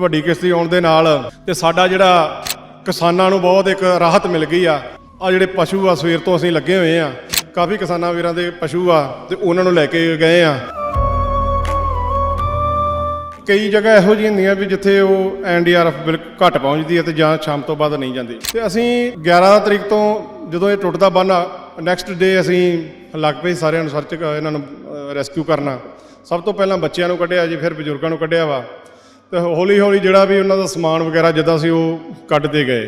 ਵੱਡੀ ਕਿਸ਼ਤੀ ਆਉਣ ਦੇ ਨਾਲ ਤੇ ਸਾਡਾ ਜਿਹੜਾ ਕਿਸਾਨਾਂ ਨੂੰ ਬਹੁਤ ਇੱਕ ਰਾਹਤ ਮਿਲ ਗਈ ਆ। ਆ ਜਿਹੜੇ ਪਸ਼ੂ ਆ, ਸਵੇਰ ਤੋਂ ਅਸੀਂ ਲੱਗੇ ਹੋਏ ਆ। ਕਾਫੀ ਕਿਸਾਨਾਂ ਵੀਰਾਂ ਦੇ ਪਸ਼ੂ ਆ ਤੇ ਉਹਨਾਂ ਨੂੰ ਲੈ ਕੇ ਗਏ ਆ। ਕਈ ਜਗ੍ਹਾ ਇਹੋ ਜਿਹੀਆਂ ਹੁੰਦੀਆਂ ਵੀ ਜਿੱਥੇ ਉਹ ਐਨਡੀਆਰਐਫ ਬਿਲਕੁਲ ਘੱਟ ਪਹੁੰਚਦੀ ਹੈ ਤੇ ਜਾਂ ਸ਼ਾਮ ਤੋਂ ਬਾਅਦ ਨਹੀਂ ਜਾਂਦੀ। ਤੇ ਅਸੀਂ 11 ਤਰੀਕ ਤੋਂ ਜਦੋਂ ਇਹ ਟੁੱਟਦਾ ਬੰਨ ਨੈਕਸਟ ਡੇ ਅਸੀਂ ਲੱਗ ਪਏ ਸਾਰਿਆਂ ਨੂੰ ਸਰਚ ਇਹਨਾਂ ਨੂੰ ਰੈਸਕਿਊ ਕਰਨਾ। ਸਭ ਤੋਂ ਪਹਿਲਾਂ ਬੱਚਿਆਂ ਨੂੰ ਕੱਢਿਆ ਜੀ, ਫਿਰ ਬਜ਼ੁਰਗਾਂ ਨੂੰ ਕੱਢਿਆ ਵਾ। ਤੇ ਹੌਲੀ ਹੌਲੀ ਜਿਹੜਾ ਵੀ ਉਹਨਾਂ ਦਾ ਸਮਾਨ ਵਗੈਰਾ ਜਿੱਦਾਂ ਸੀ ਉਹ ਕੱਢਦੇ ਗਏ।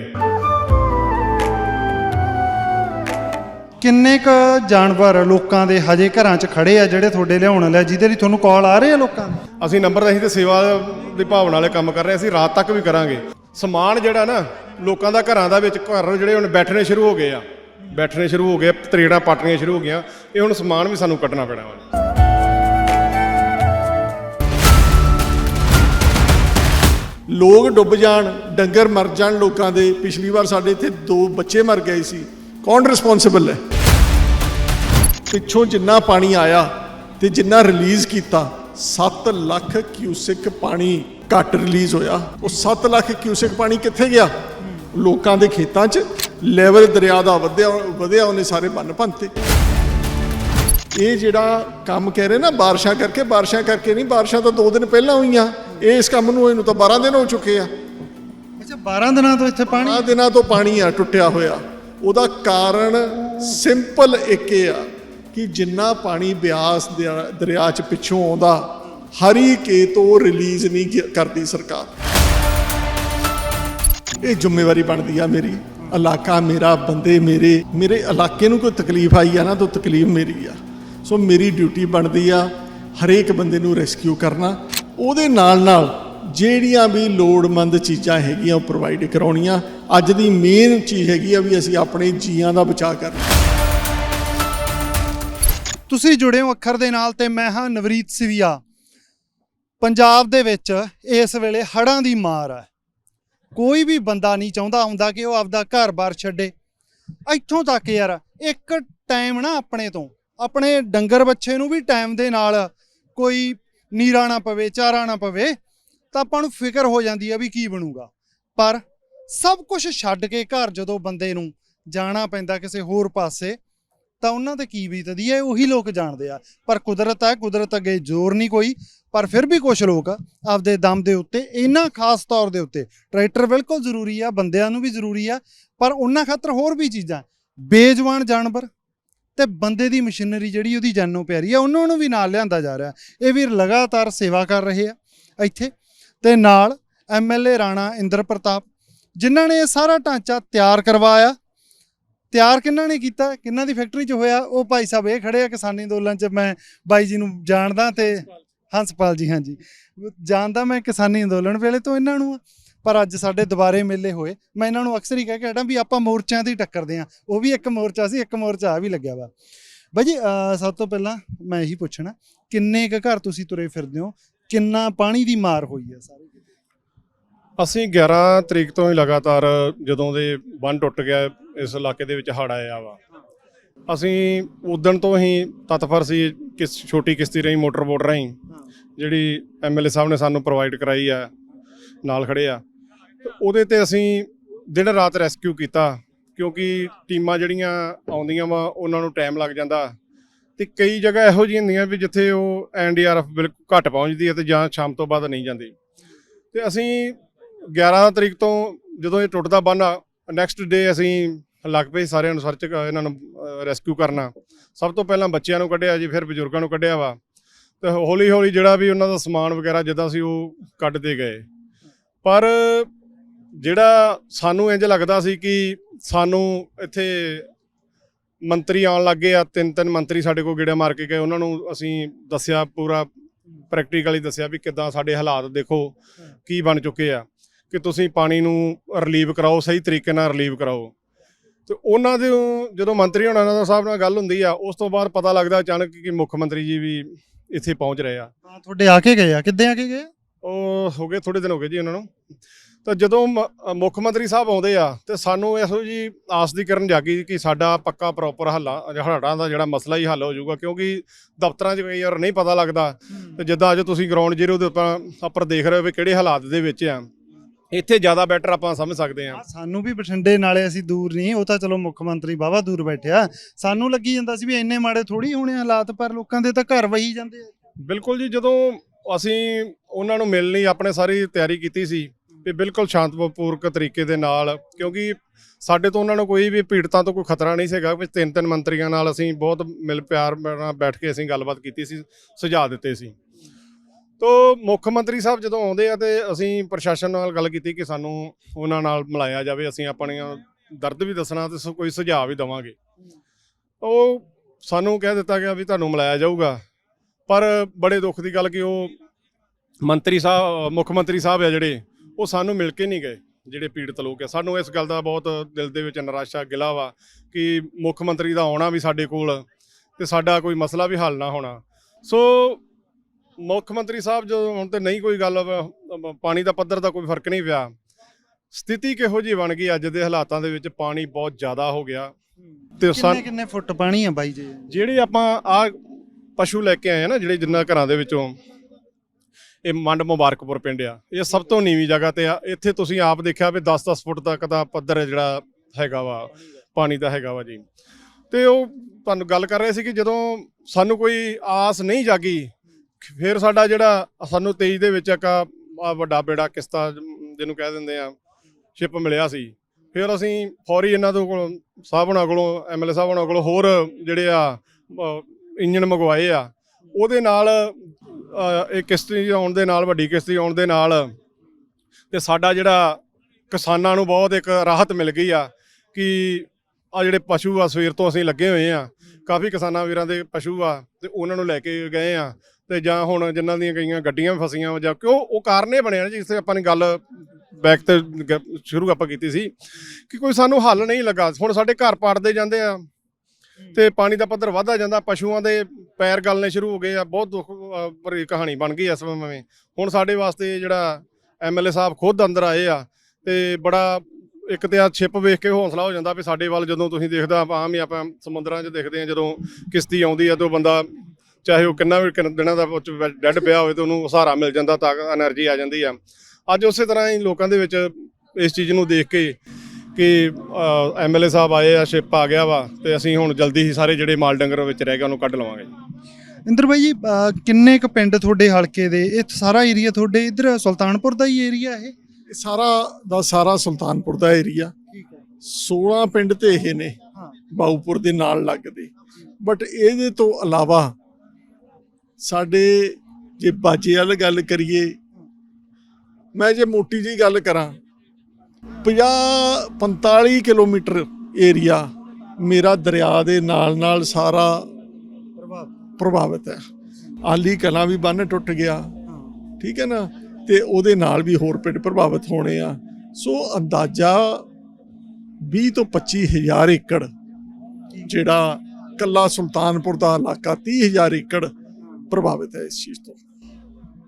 ਕਿੰਨੇ ਕ ਜਾਨਵਰ ਲੋਕਾਂ ਦੇ ਹਜੇ ਘਰਾਂ 'ਚ ਖੜੇ ਆ ਜਿਹੜੇ ਤੁਹਾਡੇ ਲਿਆਉਣ ਲੈ ਜਿਹਦੇ ਲਈ ਤੁਹਾਨੂੰ ਕਾਲ ਆ ਰਹੇ ਆ ਲੋਕਾਂ ਦੇ ਅਸੀਂ ਨੰਬਰ ਅਸੀਂ ਤੇ ਸੇਵਾ ਦੀ ਭਾਵਨਾ ਵਾਲੇ ਕੰਮ ਕਰ ਰਹੇ। ਅਸੀਂ ਰਾਤ ਤੱਕ ਵੀ ਕਰਾਂਗੇ। ਸਮਾਨ ਜਿਹੜਾ ਨਾ ਲੋਕਾਂ ਦਾ ਘਰਾਂ ਦਾ ਵਿੱਚ ਘਰ ਜਿਹੜੇ ਹੁਣ ਬੈਠਣੇ ਸ਼ੁਰੂ ਹੋ ਗਏ ਆ। ਬੈਠਣੇ ਸ਼ੁਰੂ ਹੋ ਗਏ ਤਰੇੜਾਂ ਪਾਟਣੀਆਂ ਸ਼ੁਰੂ ਹੋ ਗਈਆਂ। ਇਹ ਹੁਣ ਸਮਾਨ ਵੀ ਸਾਨੂੰ ਕੱਢਣਾ ਪੈਣਾ ਵਾ। ਲੋਕ ਡੁੱਬ ਜਾਣ, ਡੰਗਰ ਮਰ ਜਾਣ ਲੋਕਾਂ ਦੇ। ਪਿਛਲੀ ਵਾਰ ਸਾਡੇ ਇੱਥੇ ਦੋ ਬੱਚੇ ਮਰ ਗਏ ਸੀ। ਕੌਣ ਰਿਸਪੌਂਸਿਬਲ ਹੈ? ਪਿੱਛੋਂ ਜਿੰਨਾ ਪਾਣੀ ਆਇਆ ਤੇ ਜਿੰਨਾ ਰਿਲੀਜ਼ ਕੀਤਾ 7 ਲੱਖ ਕਿਊਸਿਕ ਪਾਣੀ ਘੱਟ ਰਿਲੀਜ਼ ਹੋਇਆ। ਉਹ 7 ਲੱਖ ਕਿਊਸਿਕ ਪਾਣੀ ਕਿੱਥੇ ਗਿਆ? ਲੋਕਾਂ ਦੇ ਖੇਤਾਂ 'ਚ। ਲੈਵਲ ਦਰਿਆ ਦਾ ਵਧਿਆ ਵਧਿਆ ਉਹਨੇ ਸਾਰੇ ਬੰਨ ਭੰਨਤੇ। ਇਹ ਜਿਹੜਾ ਕੰਮ ਕਹਿ ਰਹੇ ਨਾ, ਬਾਰਿਸ਼ਾਂ ਕਰਕੇ ਬਾਰਿਸ਼ਾਂ ਕਰਕੇ ਨਹੀਂ, ਬਾਰਿਸ਼ਾਂ ਤਾਂ 2 ਦਿਨ ਪਹਿਲਾਂ ਹੋਈਆਂ। ਇਹ ਇਸ ਕੰਮ ਨੂੰ ਇਹਨੂੰ ਤਾਂ 12 ਦਿਨ ਹੋ ਚੁੱਕੇ ਆ। ਅੱਛਾ 12 ਦਿਨਾਂ ਤੋਂ ਇੱਥੇ ਪਾਣੀ? ਆ ਦਿਨਾਂ ਤੋਂ ਪਾਣੀ ਆ ਟੁੱਟਿਆ ਹੋਇਆ। ਉਹਦਾ ਕਾਰਨ ਸਿੰਪਲ ਇੱਕ ਇਹ ਆ ਕਿ ਜਿੰਨਾ ਪਾਣੀ ਬਿਆਸ ਦਰਿਆ- 'ਚ ਪਿੱਛੋਂ ਆਉਂਦਾ ਹਰੀ ਕੇ ਤੋਂ ਰਿਲੀਜ਼ ਨਹੀਂ ਕਰਦੀ ਸਰਕਾਰ। ਇਹ ਜ਼ਿੰਮੇਵਾਰੀ ਬਣਦੀ ਆ ਮੇਰੀ। ਇਲਾਕਾ ਮੇਰਾ ਬੰਦੇ ਮੇਰੇ। ਮੇਰੇ ਇਲਾਕੇ ਨੂੰ ਕੋਈ ਤਕਲੀਫ ਆਈ ਆ ਨਾ ਤਾਂ ਤਕਲੀਫ ਮੇਰੀ ਆ। ਸੋ ਮੇਰੀ ਡਿਊਟੀ ਬਣਦੀ ਆ ਹਰੇਕ ਬੰਦੇ ਨੂੰ ਰੈਸਕਿਊ ਕਰਨਾ। ਉਹਦੇ ਨਾਲ ਨਾਲ ਜਿਹੜੀਆਂ ਵੀ ਲੋੜਮੰਦ ਚੀਜ਼ਾਂ ਹੈਗੀਆਂ ਉਹ ਪ੍ਰੋਵਾਈਡ ਕਰਾਉਣੀਆਂ। ਅੱਜ ਦੀ ਮੇਨ ਚੀਜ਼ ਹੈਗੀ ਆ ਵੀ ਅਸੀਂ ਆਪਣੇ ਜੀਆਂ ਦਾ ਬਚਾਅ ਕਰਨਾ ਤੁਸੀਂ ਜੁੜੇ ਹੋ ਅੱਖਰ ਦੇ ਨਾਲ ਤੇ ਮੈਂ ਹਾਂ ਨਵਰੀਤ ਸਿਵੀਆ। ਪੰਜਾਬ ਦੇ ਵਿੱਚ ਇਸ ਵੇਲੇ ਹੜ੍ਹਾਂ ਦੀ ਮਾਰ ਹੈ। ਕੋਈ ਵੀ ਬੰਦਾ ਨਹੀਂ ਚਾਹੁੰਦਾ ਹੁੰਦਾ ਕਿ ਉਹ ਆਪਦਾ ਘਰ-ਬਾਰ ਛੱਡੇ। ਇੱਥੋਂ ਤੱਕ ਯਾਰ, ਇੱਕ ਟਾਈਮ ਨਾ ਆਪਣੇ ਤੋਂ। ਆਪਣੇ ਡੰਗਰ ਬੱਚੇ ਨੂੰ ਵੀ ਟਾਈਮ ਦੇ ਨਾਲ ਕੋਈ ਨੀਰਾ ਨਾ ਪਵੇ, ਚਾਰਾ ਨਾ ਪਵੇ, ਤਾਂ ਆਪਾਂ ਨੂੰ ਫਿਕਰ ਹੋ ਜਾਂਦੀ ਆ ਵੀ ਕੀ ਬਣੂਗਾ। ਪਰ ਸਭ ਕੁਝ ਛੱਡ ਕੇ ਘਰ ਜਦੋਂ ਬੰਦੇ ਨੂੰ ਜਾਣਾ ਪੈਂਦਾ ਕਿਸੇ ਹੋਰ ਪਾਸੇ, ਤਾਂ ਉਹਨਾਂ ਤੇ ਕੀ ਬੀਤਦੀ ਹੈ ਉਹੀ ਲੋਕ ਜਾਣਦੇ ਆ। ਪਰ ਕੁਦਰਤ ਹੈ ਕੁਦਰਤ ਅੱਗੇ ਜ਼ੋਰ ਨਹੀਂ ਕੋਈ, ਪਰ ਫਿਰ ਵੀ ਕੁਝ ਲੋਕ ਆਪਦੇ ਦਮ ਦੇ ਉੱਤੇ ਇਹਨਾਂ ਖਾਸ ਤੌਰ ਦੇ ਉੱਤੇ, ਟਰੈਕਟਰ ਬਿਲਕੁਲ ਜ਼ਰੂਰੀ ਆ, ਬੰਦਿਆਂ ਨੂੰ ਵੀ ਜ਼ਰੂਰੀ ਆ, ਪਰ ਉਹਨਾਂ ਖਾਤਰ ਹੋਰ ਵੀ ਚੀਜ਼ਾਂ। ਬੇਜਵਾਨ ਜਾਨਵਰ ਤੇ ਬੰਦੇ ਦੀ ਮਸ਼ੀਨਰੀ ਜਿਹੜੀ ਉਹਦੀ ਜਾਨੋਂ ਪਿਆਰੀ ਆ ਉਹਨਾਂ ਨੂੰ ਵੀ ਨਾਲ ਲਿਆਂਦਾ ਜਾ ਰਿਹਾ। ਇਹ ਵੀਰ ਲਗਾਤਾਰ ਸੇਵਾ ਕਰ ਰਹੇ ਆ ਇੱਥੇ ਤੇ ਨਾਲ ਐਮਐਲਏ ਰਾਣਾ ਇੰਦਰ ਪ੍ਰਤਾਪ ਜਿਨ੍ਹਾਂ ਨੇ ਇਹ ਸਾਰਾ ਢਾਂਚਾ ਤਿਆਰ ਕਰਵਾਇਆ। ਤਿਆਰ ਕਿੰਨਾਂ ਨੇ ਕੀਤਾ? ਕਿੰਨਾਂ ਦੀ ਫੈਕਟਰੀ 'ਚ ਹੋਇਆ? ਉਹ ਭਾਈ ਸਾਹਿਬ ਇਹ ਖੜੇ ਆ ਕਿਸਾਨੀ ਅੰਦੋਲਨ 'ਚ ਮੈਂ ਬਾਈ ਜੀ ਨੂੰ ਜਾਣਦਾ ਤੇ ਹੰਸਪਾਲ ਜੀ। ਹਾਂਜੀ। ਜਾਣਦਾ ਮੈਂ ਕਿਸਾਨੀ ਅੰਦੋਲਨ ਵੇਲੇ ਤੋਂ ਇਹਨਾਂ ਨੂੰ। ਪਰ ਅੱਜ ਸਾਡੇ ਦੁਬਾਰੇ ਮੇਲੇ ਹੋਏ, ਮੈਂ ਇਹਨਾਂ ਨੂੰ ਅਕਸਰ ਹੀ ਕਹਿ ਕੇ ਹਟਾਂ ਵੀ ਆਪਾਂ ਮੋਰਚਿਆਂ ਤੇ ਹੀ ਟੱਕਰਦੇ ਆ ਉਹ ਵੀ ਇੱਕ ਮੋਰਚਾ ਸੀ, ਇੱਕ ਮੋਰਚਾ ਆ ਵੀ ਲੱਗਿਆ ਵਾ। ਬਾਈ ਜੀ ਸਭ ਤੋਂ ਪਹਿਲਾਂ ਮੈਂ ਇਹੀ ਪੁੱਛਣਾ, ਕਿੰਨੇ ਕੁ ਘਰ ਤੁਸੀਂ ਤੁਰੇ ਫਿਰਦੇ ਹੋ? ਕਿੰਨਾ ਪਾਣੀ ਦੀ ਮਾਰ ਹੋਈ ਹੈ ਸਾਰੇ? ਅਸੀਂ 11 ਤਰੀਕ ਤੋਂ ਹੀ ਲਗਾਤਾਰ ਜਦੋਂ ਦੇ ਬੰਨ ਟੁੱਟ ਗਿਆ, ਇਸ ਇਲਾਕੇ ਦੇ ਵਿੱਚ ਹੜ੍ਹ ਆਇਆ ਵਾ। ਅਸੀਂ ਉਦਣ ਤੋਂ ਹੀ ਤਤਪਰ ਸੀ, ਕਿਸ ਛੋਟੀ ਕਿਸ਼ਤੀ ਰਹੀ, ਮੋਟਰ ਬੋਟ ਰਹੀ, ਜਿਹੜੀ ਐਮਐਲਏ ਸਾਹਿਬ ਨੇ ਸਾਨੂੰ ਪ੍ਰੋਵਾਈਡ ਕਰਾਈ ਆ, ਨਾਲ ਖੜੇ ਆ। ਤੇ ਉਹਦੇ ਤੇ ਅਸੀਂ ਦਿਨ ਰਾਤ ਰੈਸਕਿਊ ਕੀਤਾ, ਕਿਉਂਕਿ ਟੀਮਾਂ ਜਿਹੜੀਆਂ ਆਉਂਦੀਆਂ ਵਾ, ਉਹਨਾਂ ਨੂੰ ਟਾਈਮ ਲੱਗ ਜਾਂਦਾ। ਤੇ ਕਈ ਜਗ੍ਹਾ ਇਹੋ ਜਿਹੀਆਂ ਹੁੰਦੀਆਂ ਵੀ ਜਿੱਥੇ ਉਹ ਐਨਡੀਆਰਐਫ ਬਿਲਕੁਲ ਘੱਟ ਪਹੁੰਚਦੀ ਹੈ ਤੇ ਜਾਂ ਸ਼ਾਮ ਤੋਂ ਬਾਅਦ ਨਹੀਂ ਜਾਂਦੀ। ਤੇ ਅਸੀਂ 11 ਤਰੀਕ ਤੋਂ ਜਦੋਂ ਇਹ ਟੁੱਟਦਾ ਬੰਨ ਨੈਕਸਟ ਡੇ ਅਸੀਂ ਲੱਗ ਪਏ ਸਾਰਿਆਂ ਨੂੰ, ਸਰਚ ਇਹਨਾਂ ਨੂੰ ਰੈਸਕਿਊ ਕਰਨਾ। ਸਭ ਤੋਂ ਪਹਿਲਾਂ ਬੱਚਿਆਂ ਨੂੰ ਕੱਢਿਆ ਜੀ, ਫਿਰ ਬਜ਼ੁਰਗਾਂ ਨੂੰ ਕੱਢਿਆ ਵਾ। ਤੇ ਹੌਲੀ ਹੌਲੀ ਜਿਹੜਾ ਵੀ ਉਹਨਾਂ ਦਾ ਸਮਾਨ ਵਗੈਰਾ, ਜਿੱਦਾਂ ਸੀ ਉਹ ਕੱਢਦੇ ਗਏ। ਪਰ ਜਿਹੜਾ ਸਾਨੂੰ ਇੰਜ ਲੱਗਦਾ ਸੀ ਕਿ ਸਾਨੂੰ ਇੱਥੇ ਮੰਤਰੀ ਆਉਣ ਲੱਗੇ ਆ ਤਿੰਨ ਤਿੰਨ ਮੰਤਰੀ ਸਾਡੇ ਕੋਲ ਗੇੜੇ ਮਾਰ ਕੇ ਗਏ ਉਹਨਾਂ ਨੂੰ ਅਸੀਂ ਦੱਸਿਆ ਪੂਰਾ ਪ੍ਰੈਕਟੀਕਲੀ ਦੱਸਿਆ ਵੀ ਕਿੱਦਾਂ ਸਾਡੇ ਹਾਲਾਤ ਦੇਖੋ ਕੀ ਬਣ ਚੁੱਕੇ ਆ ਕਿ ਤੁਸੀਂ ਪਾਣੀ ਨੂੰ ਰਿਲੀਵ ਕਰਾਓ ਸਹੀ ਤਰੀਕੇ ਨਾਲ ਰਿਲੀਵ ਕਰਾਓ। ਤੇ ਉਹਨਾਂ ਦੇ ਜਦੋਂ ਮੰਤਰੀ ਹੋਣਾ ਦਾ ਸਾਹਿਬ ਨਾਲ ਗੱਲ ਹੁੰਦੀ ਆ ਉਸ ਤੋਂ ਬਾਅਦ ਪਤਾ ਲੱਗਦਾ ਅਚਾਨਕ ਕਿ ਮੁੱਖ ਮੰਤਰੀ ਜੀ ਵੀ ਇੱਥੇ ਪਹੁੰਚ ਰਹੇ ਆ। ਤੁਹਾਡੇ ਆ ਕੇ ਗਏ ਆ ਕਿੱਦਾਂ ਆ ਕੇ ਗਏ? ਉਹ ਹੋ ਗਏ ਥੋੜੇ ਦਿਨ ਹੋ ਗਏ ਜੀ ਉਹਨਾਂ ਨੂੰ। ਤਾਂ ਜਦੋਂ ਮੁੱਖ ਮੰਤਰੀ ਸਾਹਿਬ ਆਉਂਦੇ ਆ ਤੇ ਸਾਨੂੰ ਇਹੋ ਜੀ ਆਸ ਦੀ ਕਰਨ ਜਾਗੀ ਕਿ ਸਾਡਾ ਪੱਕਾ ਪ੍ਰੋਪਰ ਹੱਲਾ ਹੜਾਂ ਦਾ ਜਿਹੜਾ ਮਸਲਾ ਹੀ ਹੱਲ ਹੋ ਜਾਊਗਾ ਕਿਉਂਕਿ ਦਫ਼ਤਰਾਂ 'ਚ ਕਈ ਵਾਰ ਨਹੀਂ ਪਤਾ ਲੱਗਦਾ। ਤੇ ਜਿੱਦਾਂ ਅੱਜ ਤੁਸੀਂ ਗਰਾਊਂਡ ਜ਼ੀਰੋ ਦੇ ਉੱਪਰ ਉੱਪਰ ਦੇਖ ਰਹੇ ਹੋ ਵੀ ਕਿਹੜੇ ਹਾਲਾਤ ਦੇ ਵਿੱਚ ਆ ਇੱਥੇ ਜ਼ਿਆਦਾ ਬੈਟਰ ਆਪਾਂ ਸਮਝ ਸਕਦੇ ਆ। ਸਾਨੂੰ ਵੀ ਬਠਿੰਡੇ ਨਾਲੇ ਅਸੀਂ ਦੂਰ ਨਹੀਂ ਉਹ ਤਾਂ ਚਲੋ ਮੁੱਖ ਮੰਤਰੀ ਬਾਵਾ ਦੂਰ ਬੈਠਿਆ। ਸਾਨੂੰ ਲੱਗੀ ਜਾਂਦਾ ਸੀ ਵੀ ਇੰਨੇ ਮਾੜੇ ਥੋੜੀ ਹੋਣੇ ਹਾਲਾਤ ਪਰ ਲੋਕਾਂ ਦੇ ਤਾਂ ਘਰ ਵਹੀ ਜਾਂਦੇ ਆ। ਬਿਲਕੁਲ ਜੀ ਜਦੋਂ ਅਸੀਂ ਉਹਨਾਂ ਨੂੰ ਮਿਲਣ ਲਈ ਆਪਣੇ ਸਾਰੀ ਤਿਆਰੀ ਕੀਤੀ ਸੀ ਵੀ ਬਿਲਕੁਲ ਸ਼ਾਂਤਪੂਰਕ ਤਰੀਕੇ ਦੇ ਨਾਲ, ਕਿਉਂਕਿ ਸਾਡੇ ਤੋਂ ਉਹਨਾਂ ਨੂੰ ਕੋਈ ਵੀ ਪੀੜਤਾਂ ਤੋਂ ਕੋਈ ਖਤਰਾ ਨਹੀਂ ਸੀਗਾ ਵੀ ਤਿੰਨ ਤਿੰਨ ਮੰਤਰੀਆਂ ਨਾਲ ਅਸੀਂ ਬਹੁਤ ਮਿਲ ਪਿਆਰ ਨਾਲ ਬੈਠ ਕੇ ਅਸੀਂ ਗੱਲਬਾਤ ਕੀਤੀ ਸੀ, ਸੁਝਾਅ ਦਿੱਤੇ ਸੀ। ਤੋ ਮੁੱਖ ਮੰਤਰੀ ਸਾਹਿਬ ਜਦੋਂ ਆਉਂਦੇ ਆ ਤੇ ਅਸੀਂ ਪ੍ਰਸ਼ਾਸਨ ਨਾਲ ਗੱਲ ਕੀਤੀ ਕਿ ਸਾਨੂੰ ਉਹਨਾਂ ਨਾਲ ਮਿਲਾਇਆ ਜਾਵੇ, ਅਸੀਂ ਆਪਣੀਆਂ ਦਰਦ ਵੀ ਦੱਸਣਾ ਤੇ ਸ- ਕੋਈ ਸੁਝਾਅ ਵੀ ਦਵਾਂਗੇ। ਉਹ ਸਾਨੂੰ ਕਹਿ ਦਿੱਤਾ ਗਿਆ ਵੀ ਤੁਹਾਨੂੰ ਮਿਲਾਇਆ ਜਾਊਗਾ, ਪਰ ਬੜੇ ਦੁੱਖ ਦੀ ਗੱਲ ਕਿ ਉਹ ਮੰਤਰੀ ਸਾਹਿਬ ਮੁੱਖ ਮੰਤਰੀ ਸਾਹਿਬ ਆ ਜਿਹੜੇ ਉਹ ਸਾਨੂੰ ਮਿਲ ਕੇ ਨਹੀਂ ਗਏ ਜਿਹੜੇ ਪੀੜਤ ਲੋਕ ਆ। ਸਾਨੂੰ ਇਸ ਗੱਲ ਦਾ ਬਹੁਤ ਦਿਲ ਦੇ ਵਿੱਚ ਨਿਰਾਸ਼ਾ ਗਿਲਾ ਵਾ ਕਿ ਮੁੱਖ ਮੰਤਰੀ ਦਾ ਆਉਣਾ ਵੀ ਸਾਡੇ ਕੋਲ ਤੇ ਸਾਡਾ ਕੋਈ ਮਸਲਾ ਵੀ ਹੱਲ ਨਾ ਹੋਣਾ। ਸੋ ਮੁੱਖ ਮੰਤਰੀ ਸਾਹਿਬ ਜਦੋਂ ਹੁਣ ਤੇ ਨਹੀਂ ਕੋਈ ਗੱਲ ਪਾਣੀ ਦਾ ਪੱਧਰ ਦਾ ਕੋਈ ਫ਼ਰਕ ਨਹੀਂ ਪਿਆ। ਸਥਿਤੀ ਕਿਹੋ ਜਿਹੀ ਬਣ ਗਈ ਅੱਜ ਦੇ ਹਾਲਾਤਾਂ ਦੇ ਵਿੱਚ ਪਾਣੀ ਬਹੁਤ ਜ਼ਿਆਦਾ ਹੋ ਗਿਆ। ਤੇ ਕਿੰਨੇ ਕਿੰਨੇ ਫੁੱਟ ਪਾਣੀ ਆ ਬਾਈ ਜੀ? ਜਿਹੜੇ ਆਪਾਂ ਆ ਪਸ਼ੂ ਲੈ ਕੇ ਆਏ ਆ ਨਾ ਜਿਹੜੇ ਜਿੰਨਾ ਘਰਾਂ ਦੇ ਵਿੱਚੋਂ ਇਹ ਮੰਡ ਮੁਬਾਰਕਪੁਰ ਪਿੰਡ ਆ। ਇਹ ਸਭ ਤੋਂ ਨੀਵੀਂ ਜਗ੍ਹਾ ਤੇ ਆ। ਇੱਥੇ ਤੁਸੀਂ ਆਪ ਦੇਖਿਆ ਵੀ 10-10 ਫੁੱਟ ਤੱਕ ਦਾ ਪੱਧਰ ਜਿਹੜਾ ਹੈਗਾ ਵਾ ਪਾਣੀ ਦਾ ਹੈਗਾ ਵਾ ਜੀ। ਤੇ ਉਹ ਤੁਹਾਨੂੰ ਗੱਲ ਕਰ ਰਹੇ ਸੀ ਕਿ ਜਦੋਂ ਸਾਨੂੰ ਕੋਈ ਆਸ ਨਹੀਂ ਜਾਗੀ ਫਿਰ ਸਾਡਾ ਜਿਹੜਾ ਸਾਨੂੰ 23 ਦੇ ਵਿੱਚ ਇੱਕ ਵੱਡਾ ਬੇੜਾ ਕਿਸ਼ਤਾ ਜਿਹਨੂੰ ਕਹਿ ਦਿੰਦੇ ਆ ਸ਼ਿਪ ਮਿਲਿਆ ਸੀ। ਫਿਰ ਅਸੀਂ ਫੌਰੀ ਇਹਨਾਂ ਤੋਂ ਕੋਲ ਸਾਹਿਬ ਉਹਨਾਂ ਕੋਲੋਂ ਐਮਐਲਏ ਸਾਹਿਬ ਉਹਨਾਂ ਕੋਲੋਂ ਹੋਰ ਜਿਹੜੇ ਆ ਅ, ਇੰਜਨ ਮੰਗਵਾਏ ਆ। ਉਹਦੇ ਨਾਲ ਇਹ ਕਿਸ਼ਤੀ ਆਉਣ ਦੇ ਨਾਲ, ਵੱਡੀ ਕਿਸ਼ਤੀ ਆਉਣ ਦੇ ਨਾਲ ਤੇ ਸਾਡਾ ਜਿਹੜਾ ਕਿਸਾਨਾਂ ਨੂੰ ਬਹੁਤ ਇੱਕ ਰਾਹਤ ਮਿਲ ਗਈ ਆ ਕਿ ਆ ਜਿਹੜੇ ਪਸ਼ੂ ਆ, ਸਵੇਰ ਤੋਂ ਅਸੀਂ ਲੱਗੇ ਹੋਏ ਆ, ਕਾਫੀ ਕਿਸਾਨਾਂ ਵੀਰਾਂ ਦੇ ਪਸ਼ੂ ਆ ਤੇ ਉਹਨਾਂ ਨੂੰ ਲੈ ਕੇ ਗਏ ਆ ਤੇ ਜਾਂ ਹੁਣ ਜਿਨ੍ਹਾਂ ਦੀਆਂ ਕਈਆਂ ਗੱਡੀਆਂ ਫਸੀਆਂ ਵਾ ਜਾਂ ਕਿਉਂ, ਉਹ ਕਾਰਨ ਇਹ ਬਣਿਆ ਨਾ ਜਿਸ ਤੇ ਆਪਾਂ ਨੇ ਗੱਲ ਬੈਕ ਤੇ ਗ- ਸ਼ੁਰੂ ਆਪਾਂ ਕੀਤੀ ਸੀ ਕਿ ਕੋਈ ਸਾਨੂੰ ਹੱਲ ਨਹੀਂ ਲੱਗਾ। ਹੁਣ ਸਾਡੇ ਘਰ ਪਾੜਦੇ ਜਾਂਦੇ ਆ ਤੇ ਪਾਣੀ ਦਾ ਪੱਧਰ ਵਧਦਾ ਜਾਂਦਾ, ਪਸ਼ੂਆਂ ਦੇ ਪੈਰ ਗਲਨੇ ਸ਼ੁਰੂ ਹੋ ਗਏ ਆ, ਬਹੁਤ ਦੁੱਖ ਭਰੀ ਕਹਾਣੀ ਬਣ ਗਈ ਇਸ ਵੇਲੇ ਹੁਣ ਸਾਡੇ ਵਾਸਤੇ ਜਿਹੜਾ ਐਮਐਲਏ ਸਾਹਿਬ ਖੁਦ ਅੰਦਰ ਆਏ ਆ ਤੇ ਬੜਾ ਇੱਕ ਤੇ ਆ ਛਿਪ ਵੇਖ ਕੇ ਹੌਸਲਾ ਹੋ ਜਾਂਦਾ ਵੀ ਸਾਡੇ ਵੱਲ ਜਦੋਂ ਤੁਸੀਂ ਦੇਖਦਾ ਆਮ ਹੀ ਆਪਾਂ ਸਮੁੰਦਰਾਂ 'ਚ ਦੇਖਦੇ ਆ, ਜਦੋਂ ਕਿਸ਼ਤੀ ਆਉਂਦੀ ਆ ਤੇ ਉਹ ਬੰਦਾ ਚਾਹੇ ਉਹ ਕਿੰਨਾ ਵੀ ਦਿਨਾਂ ਦਾ ਡੈੱਡ ਪਿਆ ਹੋਵੇ ਤੇ ਉਹਨੂੰ ਸਹਾਰਾ ਮਿਲ ਜਾਂਦਾ ਤਾਂ એનર્ਜੀ ਆ ਜਾਂਦੀ ਆ। ਅੱਜ ਉਸੇ ਤਰ੍ਹਾਂ ਹੀ ਲੋਕਾਂ ਦੇ ਵਿੱਚ ਇਸ ਚੀਜ਼ ਨੂੰ ਦੇਖ ਕੇ ਕਿ ਐਮਐਲਏ ਸਾਹਿਬ ਆਏ ਆ ਸ਼ਿਪ ਆ ਗਿਆ ਵਾ ਤੇ ਅਸੀਂ ਹੁਣ ਜਲਦੀ ਹੀ ਸਾਰੇ ਜਿਹੜੇ ਮਾਲ ਡੰਗਰ ਵਿੱਚ ਰਹਿ ਗਏ ਉਹਨੂੰ ਕੱਢ ਲਵਾਂਗੇ ਇੰਦਰ ਬਾਈ ਜੀ ਕਿੰਨੇ ਕ ਪਿੰਡ ਤੁਹਾਡੇ ਹਲਕੇ ਦੇ? ਇਹ ਸਾਰਾ ਏਰੀਆ ਤੁਹਾਡੇ ਇਧਰ ਸੁਲਤਾਨਪੁਰ ਦਾ ਹੀ ਏਰੀਆ ਇਹ? ਇਹ ਸਾਰਾ ਦਾ ਸਾਰਾ ਸੁਲਤਾਨਪੁਰ ਦਾ ਏਰੀਆ। ਠੀਕ ਹੈ। 16 ਪਿੰਡ ਤੇ ਇਹ ਨੇ ਹਾਂ। ਬਾਊਪੁਰ ਦੇ ਨਾਲ ਲੱਗਦੇ। ਬਟ ਇਹਦੇ ਤੋਂ ਇਲਾਵਾ ਸਾਡੇ ਜੇ ਬਾਜੇ ਵਾਲੀ ਗੱਲ ਕਰੀਏ ਮੈਂ ਜੇ ਮੋਟੀ ਜੀ ਗੱਲ ਕਰਾਂ 50 45 ਕਿਲੋਮੀਟਰ ਏਰੀਆ ਮੇਰਾ ਦਰਿਆ ਦੇ ਨਾਲ ਨਾਲ ਸਾਰਾ ਪ੍ਰਭਾਵਿਤ ਹੈ। ਆਲੀ ਕਲਾਂ ਵੀ ਬੰਨ ਟੁੱਟ ਗਿਆ। ਠੀਕ ਹੈ ਨਾ? ਤੇ ਉਹਦੇ ਨਾਲ ਵੀ ਹੋਰ ਪਿੰਡ ਪ੍ਰਭਾਵਿਤ ਹੋਣੇ ਆ। ਸੋ ਅੰਦਾਜ਼ਾ 20 ਤੋਂ 25 ਹਜ਼ਾਰ ਏਕੜ ਜਿਹੜਾ ਕੱਲਾ ਸੁਲਤਾਨਪੁਰ ਦਾ ਇਲਾਕਾ 30 ਹਜ਼ਾਰ ਏਕੜ ਪ੍ਰਭਾਵਿਤ ਹੈ ਇਸ ਚੀਜ਼ ਤੋਂ।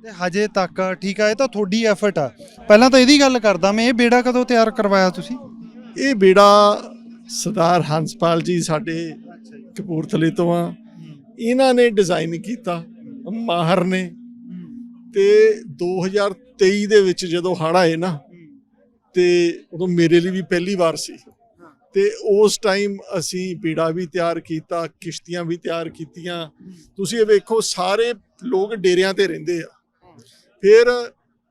ਤੇ ਹਜੇ ਤੱਕ ਠੀਕ ਆ, ਇਹ ਤਾਂ ਤੁਹਾਡੀ ਐਫਰਟ ਆ। ਪਹਿਲਾਂ ਤਾਂ ਇਹਦੀ ਗੱਲ ਕਰਦਾ ਮੈਂ, ਇਹ ਬੇੜਾ ਕਦੋਂ ਤਿਆਰ ਕਰਵਾਇਆ ਤੁਸੀਂ? ਇਹ ਬੇੜਾ ਸਰਦਾਰ ਹੰਸਪਾਲ ਜੀ ਸਾਡੇ ਕਪੂਰਥਲੇ ਤੋਂ ਆ। ਇਹਨਾਂ ਨੇ ਡਿਜ਼ਾਈਨ ਕੀਤਾ, ਮਾਹਰ ਨੇ। ਤੇ 2023 ਦੇ ਵਿੱਚ ਜਦੋਂ ਹੜ ਆਏ ਨਾ, ਤੇ ਉਦੋਂ ਮੇਰੇ ਲਈ ਵੀ ਪਹਿਲੀ ਵਾਰ ਸੀ। ਤੇ ਉਸ ਟਾਈਮ ਅਸੀਂ ਬੀੜਾ ਵੀ ਤਿਆਰ ਕੀਤਾ, ਕਿਸ਼ਤੀਆਂ ਵੀ ਤਿਆਰ ਕੀਤੀਆਂ। ਤੁਸੀਂ ਇਹ ਵੇਖੋ, ਸਾਰੇ ਲੋਕ ਡੇਰਿਆਂ ਤੇ ਰਹਿੰਦੇ ਆ। ਫਿਰ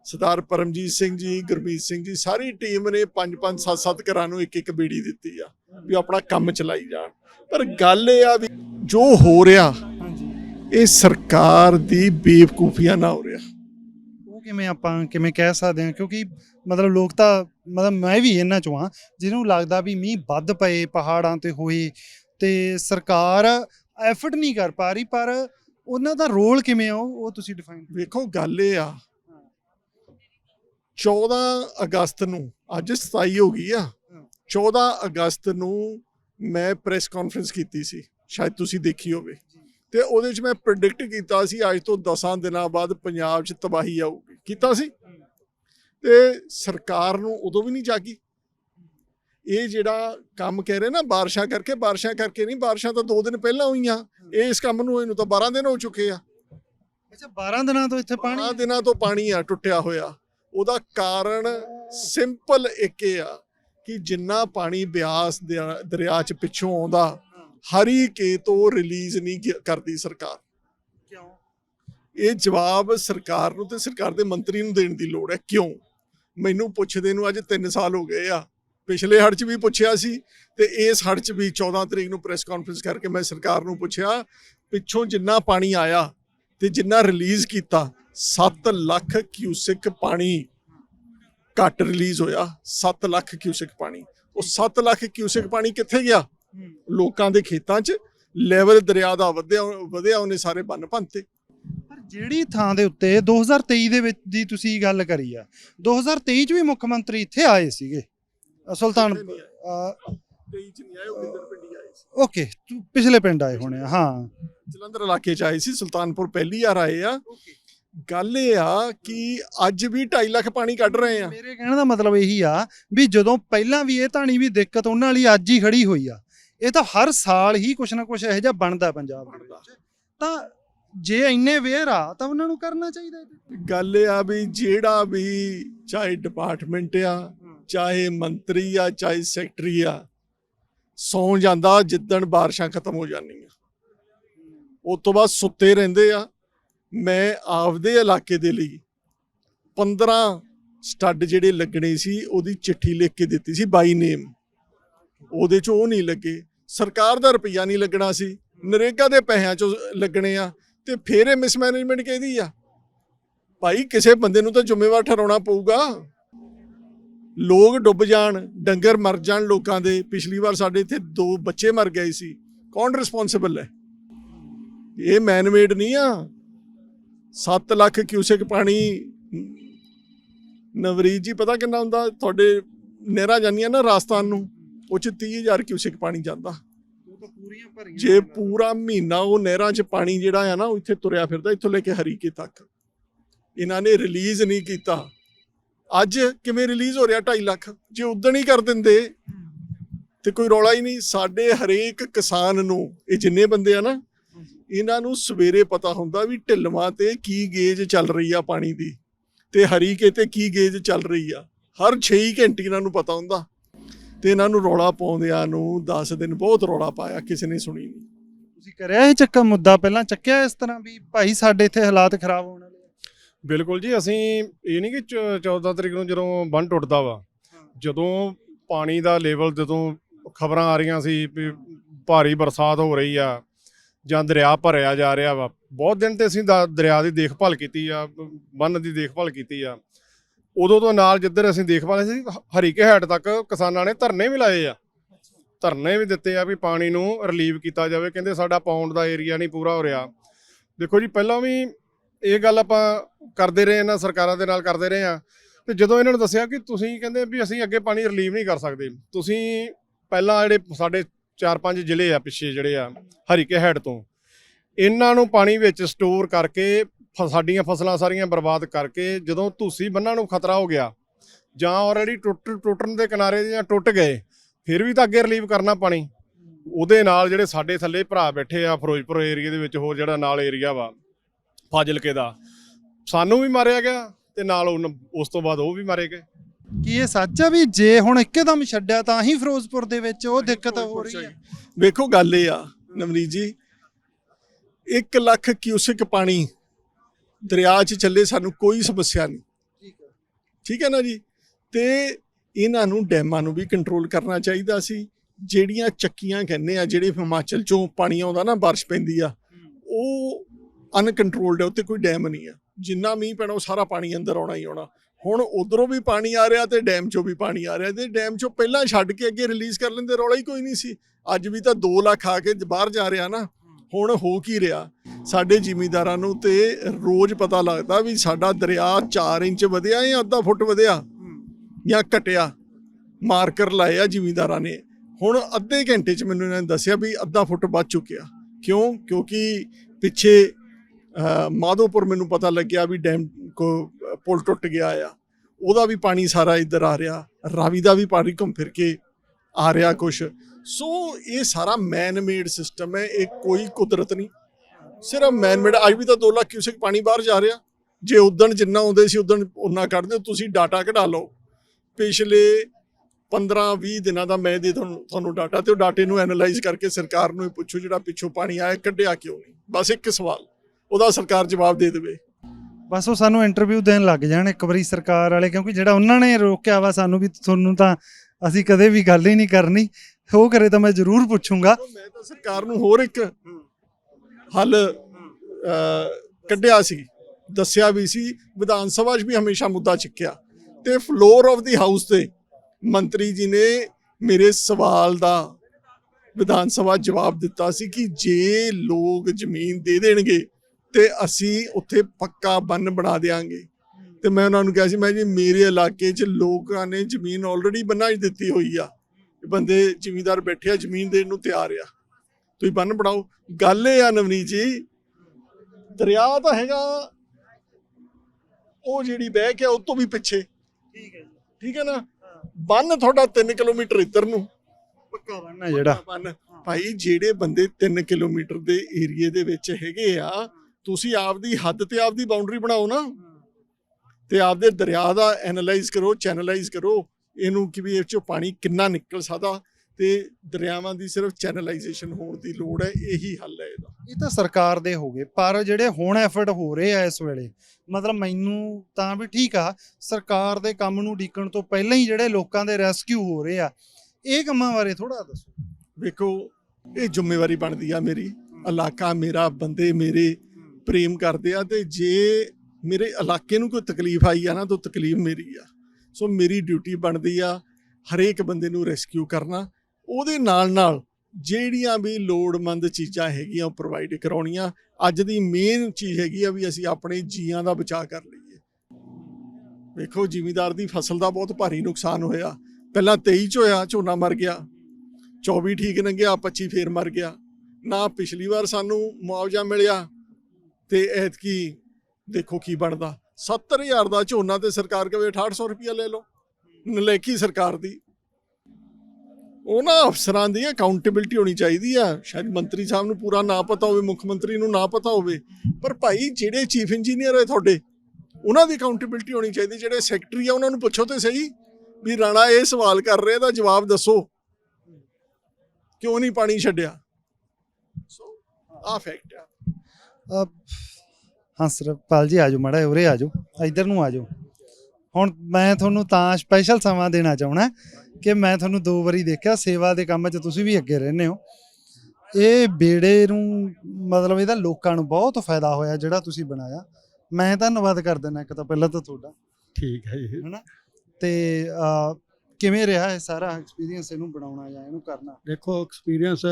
ਸਰਦਾਰ ਪਰਮਜੀਤ ਸਿੰਘ ਜੀ, ਗੁਰਮੀਤ ਸਿੰਘ ਜੀ, ਸਾਰੀ ਟੀਮ ਨੇ 5 5 7 7 ਘਰਾਂ ਨੂੰ ਇੱਕ ਇੱਕ ਬੀੜੀ ਦਿੱਤੀ ਆ ਵੀ ਆਪਣਾ ਕੰਮ ਚਲਾਈ ਜਾਣ। ਪਰ ਗੱਲ ਇਹ ਆ ਵੀ ਜੋ ਹੋ ਰਿਹਾ, ਇਹ ਸਰਕਾਰ ਦੀ ਬੇਵਕੂਫੀਆਂ ਨਾ ਹੋ ਰਿਹਾ। ਉਹ ਕਿਵੇਂ ਆਪਾਂ ਕਿਵੇਂ ਕਹਿ ਸਕਦੇ ਹਾਂ? ਕਿਉਂਕਿ ਮਤਲਬ ਲੋਕ ਤਾਂ, ਮਤਲਬ ਮੈਂ ਵੀ ਇਹਨਾਂ ਚੋਂ ਆ ਜਿਹਨੂੰ ਲੱਗਦਾ ਵੀ ਮੀਂਹ ਵੱਧ ਪਏ, ਪਹਾੜਾਂ ਤੇ ਹੋਏ ਤੇ ਸਰਕਾਰ ਐਫਰਟ ਨਹੀਂ ਕਰ ਪਾ ਰਹੀ, ਪਰ ਉਹਨਾਂ ਦਾ ਰੋਲ ਕਿਵੇਂ ਆ ਉਹ ਉਹ ਤੁਸੀਂ ਡਿਫਾਈਨ ਵੇਖੋ ਗੱਲ ਇਹ ਆ। 14 ਅਗਸਤ ਨੂੰ ਅੱਜ 27 ਹੋ ਗਈ ਆ। 14 ਅਗਸਤ ਨੂੰ ਮੈਂ ਪ੍ਰੈਸ ਕਾਨਫਰੰਸ ਕੀਤੀ ਸੀ। ਸ਼ਾਇਦ ਤੁਸੀਂ ਦੇਖੀ ਹੋਵੇ। ਤੇ ਉਹਦੇ ਵਿੱਚ ਮੈਂ ਪ੍ਰੈਡਿਕਟ ਕੀਤਾ ਸੀ ਅੱਜ ਤੋਂ 10 ਦਿਨਾਂ ਬਾਅਦ ਪੰਜਾਬ 'ਚ ਤਬਾਹੀ ਆਊਗੀ। ਕੀਤਾ ਸੀ। ਤੇ ਸਰਕਾਰ ਨੂੰ ਉਦੋਂ ਵੀ ਨਹੀਂ ਜਾਗੀ। ਇਹ ਜਿਹੜਾ ਕੰਮ ਕਹਿ ਰਹੇ ਨਾ ਬਾਰਿਸ਼ਾਂ ਕਰਕੇ ਬਾਰਿਸ਼ਾਂ ਕਰਕੇ ਨਹੀਂ ਬਾਰਿਸ਼ਾਂ ਤਾਂ 2 ਦਿਨ ਪਹਿਲਾਂ ਹੋਈਆਂ। ਇਹ ਇਸ ਕੰਮ ਨੂੰ ਇਹਨੂੰ ਤਾਂ 12 ਦਿਨ ਹੋ ਚੁੱਕੇ ਆ। ਅੱਛਾ 12 ਦਿਨਾਂ ਤੋਂ ਇੱਥੇ ਪਾਣੀ 12 ਦਿਨਾਂ ਤੋਂ ਪਾਣੀ ਆ ਟੁੱਟਿਆ ਹੋਇਆ। ਉਹਦਾ ਕਾਰਨ ਸਿੰਪਲ ਇੱਕ ਇਹ ਆ ਕਿ ਜਿੰਨਾ ਪਾਣੀ ਬਿਆਸ ਦਰਿਆ- ਚ ਪਿੱਛੋਂ ਆਉਂਦਾ ਹਰੀ ਕੇ ਤੋਂ ਰਿਲੀਜ਼ ਨਹੀਂ ਕਰਦੀ ਸਰਕਾਰ। ਕਿਉਂ? ਇਹ ਜਵਾਬ ਸਰਕਾਰ ਨੂੰ ਤੇ ਸਰਕਾਰ ਦੇ ਮੰਤਰੀ ਨੂੰ ਦੇਣ ਦੀ ਲੋੜ ਹੈ। ਕਿਉਂ? ਮੈਨੂੰ ਪੁੱਛਦੇ ਨੂੰ ਅੱਜ 3 ਸਾਲ ਹੋ ਗਏ ਆ। ਪਿਛਲੇ ਹੜ 'ਚ ਵੀ ਪੁੱਛਿਆ ਸੀ ਤੇ ਇਸ ਹੜ 'ਚ ਵੀ 14 ਤਰੀਕ ਨੂੰ ਪ੍ਰੈਸ ਕਾਨਫਰੰਸ ਕਰਕੇ ਮੈਂ ਸਰਕਾਰ ਨੂੰ ਪੁੱਛਿਆ, ਪਿੱਛੋਂ ਜਿੰਨਾ ਪਾਣੀ ਆਇਆ ਤੇ ਜਿੰਨਾ ਰਿਲੀਜ਼ ਕੀਤਾ 7 ਲੱਖ ਕਿਊਸਿਕ ਪਾਣੀ ਘੱਟ ਰਿਲੀਜ਼ ਹੋਇਆ 7 ਲੱਖ ਕਿਊਸਿਕ ਪਾਣੀ। ਉਹ 7 ਲੱਖ ਕਿਊਸਿਕ ਪਾਣੀ ਕਿੱਥੇ ਗਿਆ? ਲੋਕਾਂ ਦੇ ਖੇਤਾਂ 'ਚ ਲੈਵਲ ਦਰਿਆ ਦਾ ਵਧਿਆ ਵਧਿਆ, ਉਹਨੇ ਸਾਰੇ ਬੰਨ ਭੰਨਤੇ। ਪਰ ਜਿਹੜੀ ਥਾਂ ਦੇ ਉੱਤੇ 2023 ਦੇ ਵਿੱਚ ਦੀ ਤੁਸੀਂ ਗੱਲ ਕਰੀ ਆ 2023 ਚ ਵੀ ਮੁੱਖ ਮੰਤਰੀ ਇੱਥੇ ਆਏ ਸੀਗੇ। ਸੁਲਤਾਨ ਇੱਥੇ ਨਹੀਂ ਅ, 23 ਚ ਨਹੀਂ ਆਏ ਉਹ ਗਿੱਦੜ ਪਿੰਡੀ ਆਏ ਸੀ। ਓਕੇ ਤੂੰ ਪਿਛਲੇ ਪਿੰਡ ਆਏ ਹੋਣੇ ਆ ਹਾਂ। ਜਲੰਧਰ ਇਲਾਕੇ ਚ ਆਏ ਸੀ ਸੁਲਤਾਨਪੁਰ ਪਹਿਲੀ ਵਾਰ ਆਏ ਆ। ਗੱਲ ਇਹ ਆ ਕਿ ਅੱਜ ਵੀ 2.5 ਲੱਖ ਪਾਣੀ ਕੱਢ ਰਹੇ ਆ। ਮੇਰੇ ਕਹਿਣ ਦਾ ਮਤਲਬ ਇਹੀ ਆ ਵੀ ਜਦੋਂ ਪਹਿਲਾਂ ਵੀ ਇਹ ਧਾਣੀ ਵੀ ਦਿੱਕਤ ਉਹਨਾਂ ਵਾਲੀ ਅੱਜ ਹੀ ਖੜੀ ਹੋਈ ਆ। ਇਹ ਤਾਂ ਹਰ ਸਾਲ ਹੀ ਕੁਛ ਨਾ ਕੁਛ ਇਹੋ ਜਿਹਾ ਬਣਦਾ ਪੰਜਾਬ ਦੇ ਵਿੱਚ। ਤਾਂ ਜੇ ਇੰਨੇ ਵੇਅਰ ਆ ਤਾਂ ਉਹਨਾਂ ਨੂੰ ਕਰਨਾ ਚਾਹੀਦਾ ਇਹ ਗੱਲ ਇਹ ਆ ਵੀ ਜਿਹੜਾ ਵੀ ਚਾਹੇ ਡਿਪਾਰਟਮੈਂਟ ਆ ਚਾਹੇ ਮੰਤਰੀ ਆ, ਚਾਹੇ ਸੈਕਟਰੀ ਆ, ਸੌਂ ਜਾਂਦਾ ਜਿੱਦਣ ਬਾਰਿਸ਼ਾਂ ਖਤਮ ਹੋ ਜਾਂਦੀਆਂ। ਉਸ ਤੋਂ ਬਾਅਦ ਸੁੱਤੇ ਰਹਿੰਦੇ ਆ। ਮੈਂ ਆਪਦੇ ਇਲਾਕੇ ਦੇ ਲਈ 15 ਸਟੱਡ ਜਿਹੜੇ ਲੱਗਣੇ ਸੀ, ਉਹਦੀ ਚਿੱਠੀ ਲਿਖ ਕੇ ਦਿੱਤੀ ਸੀ ਬਾਈ ਨੇਮ। ਉਹਦੇ ਚ ਉਹ ਨਹੀਂ ਲੱਗੇ। ਸਰਕਾਰ ਦਾ ਰੁਪਈਆ ਨਹੀਂ ਲੱਗਣਾ ਸੀ। ਨਰੇਗਾ ਦੇ ਪੈਸਿਆਂ ਚੋਂ ਲੱਗਣੇ ਆ ਤੇ ਫਿਰ ਇਹ ਮਿਸਮੈਨੇਜਮੈਂਟ ਕਿਹਦੀ ਆ? ਭਾਈ ਕਿਸੇ ਬੰਦੇ ਨੂੰ ਤਾਂ ਜ਼ਿੰਮੇਵਾਰ ਠਹਿਰਾਉਣਾ ਪਊਗਾ। ਲੋਕ ਡੁੱਬ ਜਾਣ ਡੰਗਰ ਮਰ ਜਾਣ ਲੋਕਾਂ ਦੇ। ਪਿਛਲੀ ਵਾਰ ਸਾਡੇ ਇੱਥੇ ਦੋ ਬੱਚੇ ਮਰ ਗਏ ਸੀ। ਕੌਣ ਰਿਸਪੌਂਸਿਬਲ ਹੈ? ਇਹ ਮੈਨਮੇਡ ਨਹੀਂ ਆ। 7 ਲੱਖ ਕਿਊਸੈਕ ਪਾਣੀ। ਨਵਰੀਤ ਜੀ ਪਤਾ ਕਿੰਨਾ ਹੁੰਦਾ? ਤੁਹਾਡੇ ਨਹਿਰਾਂ ਜਾਂਦੀਆਂ ਨਾ ਰਾਜਸਥਾਨ ਨੂੰ ਉਹ ਚ 30000 ਕਿਊਸੈਕ ਪਾਣੀ ਜਾਂਦਾ। ਜੇ ਪੂਰਾ ਮਹੀਨਾ ਉਹ ਨਹਿਰਾਂ 'ਚ ਪਾਣੀ ਜਿਹੜਾ ਆ ਨਾ ਉਹ ਇੱਥੇ ਤੁਰਿਆ ਫਿਰਦਾ ਇੱਥੋਂ ਲੈ ਕੇ ਹਰੀਕੇ ਤੱਕ। ਇਹਨਾਂ ਨੇ ਰਿਲੀਜ਼ ਨਹੀਂ ਕੀਤਾ। ਅੱਜ ਕਿਵੇਂ ਰਿਲੀਜ਼ ਹੋ ਰਿਹਾ 2.5 ਲੱਖ? ਜੇ ਉਦੋਂ ਹੀ ਕਰ ਦਿੰਦੇ ਤੇ ਕੋਈ ਰੌਲਾ ਹੀ ਨਹੀਂ। ਸਾਡੇ ਹਰੇਕ ਕਿਸਾਨ ਨੂੰ, ਇਹ ਜਿੰਨੇ ਬੰਦੇ ਆ ਨਾ, ਇਹਨਾਂ ਨੂੰ ਸਵੇਰੇ ਪਤਾ ਹੁੰਦਾ ਵੀ ਢਿੱਲਵਾਂ ਤੇ ਕੀ ਗੇਜ ਚੱਲ ਰਹੀ ਆ ਪਾਣੀ ਦੀ ਤੇ ਹਰੀਕੇ ਤੇ ਕੀ ਗੇਜ ਚੱਲ ਰਹੀ ਆ। ਹਰ 6 ਘੰਟੇ ਇਹਨਾਂ ਨੂੰ ਪਤਾ ਹੁੰਦਾ ਤੇ ਇਹਨਾਂ ਨੂੰ ਰੌਲਾ ਪਾਉਂਦਿਆਂ ਨੂੰ 10 ਦਿਨ ਬਹੁਤ ਰੌਲਾ ਪਾਇਆ, ਕਿਸੇ ਨੇ ਸੁਣੀ ਨਹੀਂ। ਤੁਸੀਂ ਕਰਿਆ ਇਹ ਚੱਕਾ ਮੁੱਦਾ? ਪਹਿਲਾਂ ਚੱਕਿਆ ਇਸ ਤਰ੍ਹਾਂ ਵੀ ਭਾਈ ਸਾਡੇ ਇੱਥੇ ਹਾਲਾਤ ਖਰਾਬ ਹੋਣ? ਬਿਲਕੁਲ ਜੀ ਅਸੀਂ ਇਹ ਨਹੀਂ ਕਿ ਚ- 14 ਤਰੀਕ ਨੂੰ ਜਦੋਂ ਬੰਨ ਟੁੱਟਦਾ ਵਾ ਜਦੋਂ ਪਾਣੀ ਦਾ ਲੈਵਲ ਜਦੋਂ ਖਬਰਾਂ ਆ ਰਹੀਆਂ ਸੀ ਵੀ ਭਾਰੀ ਬਰਸਾਤ ਹੋ ਰਹੀ ਆ ਜਾਂ ਦਰਿਆ ਭਰਿਆ ਜਾ ਰਿਹਾ ਵਾ ਬਹੁਤ ਦਿਨ ਤੇ ਅਸੀਂ ਦਰਿਆ ਦੀ ਦੇਖਭਾਲ ਕੀਤੀ ਆ ਬੰਨ ਦੀ ਦੇਖਭਾਲ ਕੀਤੀ ਆ। ਉਦੋਂ ਤੋਂ ਨਾਲ ਜਿੱਧਰ ਅਸੀਂ ਦੇਖਭਾਲ ਸੀ ਹਰੀਕੇ ਹੈਡ ਤੱਕ ਕਿਸਾਨਾਂ ਨੇ ਧਰਨੇ ਵੀ ਲਾਏ ਆ। ਧਰਨੇ ਵੀ ਦਿੱਤੇ ਆ ਵੀ ਪਾਣੀ ਨੂੰ ਰਿਲੀਵ ਕੀਤਾ ਜਾਵੇ ਕਹਿੰਦੇ ਸਾਡਾ ਪੌਂਡ ਦਾ ਏਰੀਆ ਨਹੀਂ ਪੂਰਾ ਹੋ ਰਿਹਾ। ਦੇਖੋ ਜੀ ਪਹਿਲਾਂ ਵੀ ਇਹ ਗੱਲ ਆਪਾਂ ਕਰਦੇ ਰਹੇ ਇਹਨਾਂ ਸਰਕਾਰਾਂ ਦੇ ਨਾਲ ਕਰਦੇ ਰਹੇ ਆ ਤੇ ਜਦੋਂ ਇਹਨਾਂ ਨੂੰ ਦੱਸਿਆ ਕਿ ਤੁਸੀਂ ਕਹਿੰਦੇ ਵੀ ਅਸੀਂ ਅੱਗੇ ਪਾਣੀ ਰਿਲੀਵ ਨਹੀਂ ਕਰ ਸਕਦੇ, ਤੁਸੀਂ ਪਹਿਲਾਂ ਜਿਹੜੇ ਸਾਡੇ 4-5 ਜ਼ਿਲ੍ਹੇ ਆ ਪਿੱਛੇ ਜਿਹੜੇ ਆ, ਹਰੀਕੇ ਹੈਡ ਤੋਂ, ਇਹਨਾਂ ਨੂੰ ਪਾਣੀ ਵਿੱਚ ਸਟੋਰ ਕਰਕੇ, ਫ- ਸਾਡੀਆਂ ਫਸਲਾਂ ਸਾਰੀਆਂ ਬਰਬਾਦ ਕਰਕੇ ਜਦੋਂ ਧੂਸੀ ਬੰਨਾਂ ਨੂੰ ਖਤਰਾ ਹੋ ਗਿਆ, ਜਾਂ ਆਲਰੇਡੀ ਟੁੱਟ, ਟੁੱਟਣ ਦੇ ਕਿਨਾਰੇ ਜਾਂ ਟੁੱਟ ਗਏ, ਫਿਰ ਵੀ ਤਾਂ ਅੱਗੇ ਰਿਲੀਵ ਕਰਨਾ ਪਾਣੀ। ਉਹਦੇ ਨਾਲ ਜਿਹੜੇ ਸਾਡੇ ਥੱਲੇ ਭਰਾ ਬੈਠੇ ਆ, ਫਿਰੋਜ਼ਪੁਰ ਏਰੀਆ ਦੇ ਵਿੱਚ ਹੋਰ ਜਿਹੜਾ ਨਾਲ ਏਰੀਆ ਵਾ ਫਾਜ਼ਿਲਕੇ ਦਾ। ਸਾਨੂੰ ਵੀ ਮਾਰਿਆ ਗਿਆ ਤੇ ਨਾਲ ਉਸ ਤੋਂ ਬਾਅਦ ਉਹ ਵੀ ਮਾਰੇ ਗਏ। ਕੀ ਇਹ ਸੱਚ ਆ ਵੀ ਜੇ ਹੁਣ ਇੱਕਦਮ ਛੱਡਿਆ ਤਾਂ ਹੀ ਫਿਰੋਜ਼ਪੁਰ ਦੇ ਵਿੱਚ ਉਹ ਦਿੱਕਤ ਹੋ ਰਹੀ ਹੈ? ਵੇਖੋ ਗੱਲ ਇਹ ਆ ਨਵਨੀਤ ਜੀ 1 ਲੱਖ ਕਿਊਸਿਕ ਪਾਣੀ ਦਰਿਆ 'ਚ ਚੱਲੇ ਸਾਨੂੰ ਕੋਈ ਸਮੱਸਿਆ ਨਹੀਂ। ਠੀਕ ਹੈ ਨਾ ਜੀ? ਤੇ ਇਹਨਾਂ ਨੂੰ ਡੈਮਾਂ ਨੂੰ ਵੀ ਕੰਟਰੋਲ ਕਰਨਾ ਚਾਹੀਦਾ ਸੀ। ਜਿਹੜੀਆਂ ਚੱਕੀਆਂ ਕਹਿੰਦੇ ਆ ਜਿਹੜੇ ਹਿਮਾਚਲ ਚੋਂ ਪਾਣੀ ਆਉਂਦਾ ਨਾ ਬਾਰਿਸ਼ ਪੈਂਦੀ ਆ ਉਹ ਅਨਕੰਟਰੋਲਡ ਹੈ ਉੱਤੇ ਕੋਈ ਡੈਮ ਨਹੀਂ ਆ ਜਿੰਨਾ ਮੀਂਹ ਪੈਣਾ, ਉਹ ਸਾਰਾ ਪਾਣੀ ਅੰਦਰ ਆਉਣਾ ਹੀ ਆਉਣਾ। ਹੁਣ ਉਧਰੋਂ ਵੀ ਪਾਣੀ ਆ ਰਿਹਾ ਤੇ ਡੈਮ ਚੋਂ ਵੀ ਪਾਣੀ ਆ ਰਿਹਾ। ਤੇ ਡੈਮ ਚੋਂ ਪਹਿਲਾਂ ਛੱਡ ਕੇ ਅੱਗੇ ਰਿਲੀਜ਼ ਕਰ ਲੈਂਦੇ, ਰੌਲਾ ਹੀ ਕੋਈ ਨਹੀਂ ਸੀ। ਅੱਜ ਵੀ ਤਾਂ 2 ਲੱਖ ਆ ਕੇ ਬਾਹਰ ਜਾ ਰਿਹਾ ਨਾ। ਹੁਣ ਹੋ ਕੀ ਰਿਹਾ? ਸਾਡੇ ਜ਼ਿਮੀਂਦਾਰਾਂ ਨੂੰ ਤੇ ਰੋਜ਼ ਪਤਾ ਲੱਗਦਾ ਵੀ ਸਾਡਾ ਦਰਿਆ 4 ਇੰਚ ਵਧਿਆ ਜਾਂ ਅੱਧਾ ਫੁੱਟ ਵਧਿਆ? ਜਾਂ ਘਟਿਆ? ਮਾਰਕਰ ਲਾਇਆ ਆ ਜ਼ਿਮੀਂਦਾਰਾਂ ਨੇ। ਹੁਣ ਅੱਧੇ ਘੰਟੇ ਚ ਮੈਨੂੰ ਇਹਨਾਂ ਨੇ ਦੱਸਿਆ ਵੀ ਅੱਧਾ ਫੁੱਟ ਵੱਧ ਚੁੱਕਿਆ। ਕਿਉਂ? ਕਿਉਂਕਿ ਪਿੱਛੇ ਮਾਧੋਪੁਰ ਮੈਨੂੰ ਪਤਾ ਲੱਗਿਆ ਵੀ ਡੈਮ ਕੋ ਪੁਲ ਟੁੱਟ ਗਿਆ ਆ। ਉਹਦਾ ਵੀ ਪਾਣੀ ਸਾਰਾ ਇੱਧਰ ਆ ਰਿਹਾ। ਰਾਵੀ ਦਾ ਵੀ ਪਾਣੀ ਘੁੰਮ ਫਿਰ ਕੇ ਆ ਰਿਹਾ ਕੁਛ। ਸੋ ਇਹ ਸਾਰਾ ਮੈਨ ਮੇਡ ਸਿਸਟਮ ਹੈ। ਇਹ ਕੋਈ ਕੁਦਰਤ ਨਹੀਂ। ਸਿਰਫ ਮੈਨ ਮੇਡ ਅੱਜ ਵੀ ਤਾਂ 2 ਲੱਖ ਕਿਊਸੈਕ ਪਾਣੀ ਬਾਹਰ ਜਾ ਰਿਹਾ। ਜੇ ਉਦਣ ਜਿੰਨਾ ਆਉਂਦੇ ਸੀ ਉਦਣ ਉਨਾ ਕੱਢਦੇ ਹੋ, ਤੁਸੀਂ ਡਾਟਾ ਕਢਾ ਲਓ। ਪਿਛਲੇ 15 20 ਦਿਨਾਂ ਦਾ ਮੈਂ ਦੇ ਤੁਹਾਨੂੰ ਤੁਹਾਨੂੰ ਡਾਟਾ ਤੇ ਉਹ ਡਾਟੇ ਨੂੰ ਐਨਾਲਾਈਜ਼ ਕਰਕੇ ਸਰਕਾਰ ਨੂੰ ਇਹ ਪੁੱਛੋ ਜਿਹੜਾ ਪਿੱਛੋਂ ਪਾਣੀ ਆਇਆ ਕੱਢਿਆ ਕਿਉਂ ਨਹੀਂ? ਬਸ ਇੱਕ ਸਵਾਲ। ਉਹਦਾ ਸਰਕਾਰ ਜਵਾਬ ਦੇ ਦੇਵੇ। ਬਸ ਉਹ ਸਾਨੂੰ ਇੰਟਰਵਿਊ ਦੇਣ ਲੱਗ ਜਾਣ ਇੱਕ ਵਾਰੀ ਸਰਕਾਰ ਵਾਲੇ ਕਿਉਂਕਿ ਜਿਹੜਾ ਉਹਨਾਂ ਨੇ ਰੋਕਿਆ ਵਾ ਸਾਨੂੰ ਵੀ ਤੁਹਾਨੂੰ ਤਾਂ ਅਸੀਂ ਕਦੇ ਵੀ ਗੱਲ ਹੀ ਨਹੀਂ ਕਰਨੀ ਉਹ ਕਰੇ ਤਾਂ ਮੈਂ ਜ਼ਰੂਰ ਪੁੱਛੂੰਗਾ। ਮੈਂ ਤਾਂ ਸਰਕਾਰ ਨੂੰ ਹੋਰ ਇੱਕ ਹੱਲ ਕੱਢਿਆ ਸੀ। ਦੱਸਿਆ ਵੀ ਸੀ ਵਿਧਾਨ ਸਭਾ 'ਚ ਵੀ ਹਮੇਸ਼ਾ ਮੁੱਦਾ ਚੱਕਿਆ। ਤੇ ਫਲੋਰ ਆਫ ਦੀ ਹਾਊਸ ਤੇ ਮੰਤਰੀ ਜੀ ਨੇ ਮੇਰੇ ਸਵਾਲ ਦਾ ਵਿਧਾਨ ਸਭਾ ਜਵਾਬ ਦਿੱਤਾ ਸੀ ਕਿ ਜੇ ਲੋਕ ਜ਼ਮੀਨ ਦੇ ਦੇਣਗੇ ਤੇ ਅਸੀਂ ਉੱਥੇ ਪੱਕਾ ਬੰਨ ਬਣਾ ਦੇਾਂਗੇ ਤੇ ਮੈਂ ਉਹਨਾਂ ਨੂੰ ਕਿਹਾ ਸੀ ਮੈਂ ਜੀ ਮੇਰੇ ਇਲਾਕੇ 'ਚ ਲੋਕਾਂ ਨੇ ਜ਼ਮੀਨ ਆਲਰੇਡੀ ਬੰਨਾ 'ਚ ਦਿੱਤੀ ਹੋਈ ਆ। ਬੰਦੇ ਜ਼ਿਮੀਂਦਾਰ ਬੈਠੇ ਆ ਜ਼ਮੀਨ ਦੇਣ ਨੂੰ ਤਿਆਰ ਆ। ਤੁਸੀਂ ਬੰਨ ਬਣਾਓ। ਗੱਲ ਇਹ ਆ ਨਵਨੀਤ ਜੀ ਦਰਿਆ ਤਾਂ ਹੈਗਾ ਉਹ ਜਿਹੜੀ ਬਹਿ ਕੇ ਉਹ ਤੋਂ ਵੀ ਪਿੱਛੇ। ਠੀਕ ਹੈ ਜੀ। ਠੀਕ ਹੈ ਨਾ? ਬੰਨ ਤੁਹਾਡਾ 3 ਕਿਲੋਮੀਟਰ ਇੱਧਰ ਨੂੰ। ਪੱਕਾ ਬਣਨਾ ਜਿਹੜਾ। ਬੰਨ। ਭਾਈ ਜਿਹੜੇ ਬੰਦੇ 3 ਕਿਲੋਮੀਟਰ ਦੇ ਏਰੀਏ ਦੇ ਵਿੱਚ ਹੈਗੇ ਆ ਤੁਸੀਂ ਆਪਦੀ ਹੱਦ ਤੇ ਆਪਦੀ ਬਾਉਂਡਰੀ ਬਣਾਓ ਨਾ। ਤੇ ਆਪਦੇ ਦਰਿਆ ਦਾ ਐਨਾਲਾਈਜ਼ ਕਰੋ ਚੈਨਲਾਈਜ਼ ਕਰੋ। ਇਹਨੂੰ ਕਿ ਵੀ ਇਹ ਚੋਂ ਪਾਣੀ ਕਿੰਨਾ ਨਿਕਲ ਸਕਦਾ ਤੇ ਦਰਿਆਵਾਂ ਦੀ ਸਿਰਫ ਚੈਨਲਾਈਜੇਸ਼ਨ ਹੋਣ ਦੀ ਲੋੜ ਹੈ ਇਹੀ ਹੱਲ ਹੈ ਇਹਦਾ। ਇਹ ਤਾਂ ਸਰਕਾਰ ਦੇ ਹੋ ਗਏ ਪਰ ਜਿਹੜੇ ਹੁਣ ਐਫਰਟ ਹੋ ਰਹੇ ਆ ਇਸ ਵੇਲੇ ਮਤਲਬ ਮੈਨੂੰ ਤਾਂ ਵੀ ਠੀਕ ਆ ਸਰਕਾਰ ਦੇ ਕੰਮ ਨੂੰ ਡੀਕਣ ਤੋਂ ਪਹਿਲਾਂ ਹੀ ਜਿਹੜੇ ਲੋਕਾਂ ਦੇ ਰੈਸਕਿਊ ਹੋ ਰਹੇ ਆ ਇਹ ਕੰਮਾਂ ਬਾਰੇ ਥੋੜਾ ਦੱਸੋ। ਵੇਖੋ ਇਹ ਜ਼ਿੰਮੇਵਾਰੀ ਬਣਦੀ ਆ ਮੇਰੀ ਇਲਾਕਾ ਮੇਰਾ ਬੰਦੇ ਮੇਰੇ ਪ੍ਰੇਮ ਕਰਦੇ ਆ ਤੇ ਜੇ ਮੇਰੇ ਇਲਾਕੇ ਨੂੰ ਕੋਈ ਤਕਲੀਫ ਆਈ ਆ ਨਾ ਤਾਂ ਤਕਲੀਫ ਮੇਰੀ ਆ। ਸੋ ਮੇਰੀ ਡਿਊਟੀ ਬਣਦੀ ਆ ਹਰੇਕ ਬੰਦੇ ਨੂੰ ਰੈਸਕਿਊ ਕਰਨਾ। ਉਹਦੇ ਨਾਲ ਨਾਲ ਜਿਹੜੀਆਂ ਵੀ ਲੋੜਮੰਦ ਚੀਜ਼ਾਂ ਹੈਗੀਆਂ ਉਹ ਪ੍ਰੋਵਾਈਡ ਕਰਾਉਣੀਆਂ। ਅੱਜ ਦੀ ਮੇਨ ਚੀਜ਼ ਹੈਗੀ ਆ ਵੀ ਅਸੀਂ ਆਪਣੇ ਜੀਆਂ ਦਾ ਬਚਾਅ ਕਰ ਲਈਏ। ਵੇਖੋ, ਜ਼ਿਮੀਦਾਰ ਦੀ ਫਸਲ ਦਾ ਬਹੁਤ ਭਾਰੀ ਨੁਕਸਾਨ ਹੋਇਆ। ਪਹਿਲਾਂ 23 ਚ ਹੋਇਆ, ਝੋਨਾ ਮਰ ਗਿਆ। 24 ਠੀਕ ਲੰਘਿਆ 25 ਫੇਰ ਮਰ ਗਿਆ। ਨਾ ਪਿਛਲੀ ਵਾਰ ਸਾਨੂੰ ਮੁਆਵਜ਼ਾ ਮਿਲਿਆ। ਤੇ ਐਤਕੀ ਦੇਖੋ ਕੀ ਬਣਦਾ। 70000 ਦਾ ਝੋਨਾ ਤੇ ਸਰਕਾਰ ਕਹੇ 6800 ਰੁਪਇਆ ਲੈ ਲਓ। ਨਲੇਕੀ ਸਰਕਾਰ ਦੀ। ਉਹਨਾਂ ਅਫਸਰਾਂ ਦੀ ਅਕਾਊਂਟੇਬਿਲਟੀ ਹੋਣੀ ਚਾਹੀਦੀ ਆ। ਸ਼ਾਇਦ ਮੰਤਰੀ ਸਾਹਿਬ ਨੂੰ ਪੂਰਾ ਨਾ ਪਤਾ ਹੋਵੇ, ਮੁੱਖ ਮੰਤਰੀ ਨੂੰ ਨਾ ਪਤਾ ਹੋਵੇ। ਪਰ ਭਾਈ ਜਿਹੜੇ ਚੀਫ ਇੰਜੀਨੀਅਰ ਹੈ ਤੁਹਾਡੇ, ਉਹਨਾਂ ਦੀ ਅਕਾਊਂਟੇਬਿਲਟੀ ਹੋਣੀ ਚਾਹੀਦੀ। ਜਿਹੜੇ ਸੈਕਟਰੀ ਆ, ਉਹਨਾਂ ਨੂੰ ਪੁੱਛੋ ਤੇ ਸਹੀ ਵੀ ਰਾਣਾ ਇਹ ਸਵਾਲ ਕਰ ਰਿਹਾ ਦਾ ਜਵਾਬ ਦੱਸੋ। ਕਿਉਂ ਨਹੀਂ ਪਾਣੀ ਛੱਡਿਆ? ਸੋ ਆ ਫੈਕਟ ਆ। ਅਹ ਹਾਂ ਸਰਪਾਲ ਜੀ ਆਜੋ ਮੜਾ ਉਰੇ ਆਜੋ ਇੱਧਰ ਨੂੰ ਆਜੋ ਹੁਣ ਮੈਂ ਤੁਹਾਨੂੰ ਤਾਂ ਸਪੈਸ਼ਲ ਸਮਾਂ ਦੇਣਾ ਚਾਹਣਾ ਕਿ ਮੈਂ ਤੁਹਾਨੂੰ ਦੋ ਵਾਰੀ ਦੇਖਿਆ ਸੇਵਾ ਦੇ ਕੰਮ 'ਚ ਤੁਸੀਂ ਵੀ ਅੱਗੇ ਰਹਿੰਦੇ ਹੋ। ਇਹ ਬੇੜੇ ਨੂੰ ਮਤਲਬ ਇਹਦਾ ਲੋਕਾਂ ਨੂੰ ਬਹੁਤ ਫਾਇਦਾ ਹੋਇਆ ਜਿਹੜਾ ਤੁਸੀਂ ਬਣਾਇਆ। ਮੈਂ ਧੰਨਵਾਦ ਕਰ ਦਿੰਦਾ ਇੱਕ ਤਾਂ ਪਹਿਲਾਂ ਤਾਂ ਤੁਹਾਡਾ। ਠੀਕ ਹੈ ਜੀ। ਹੈਨਾ? ਤੇ ਕਿਵੇਂ ਰਿਹਾ ਇਹ ਸਾਰਾ ਐਕਸਪੀਰੀਅੰਸ ਇਹਨੂੰ ਬਣਾਉਣਾ ਜਾਂ ਇਹਨੂੰ ਕਰਨਾ? ਦੇਖੋ ਐਕਸਪੀਰੀਅੰਸ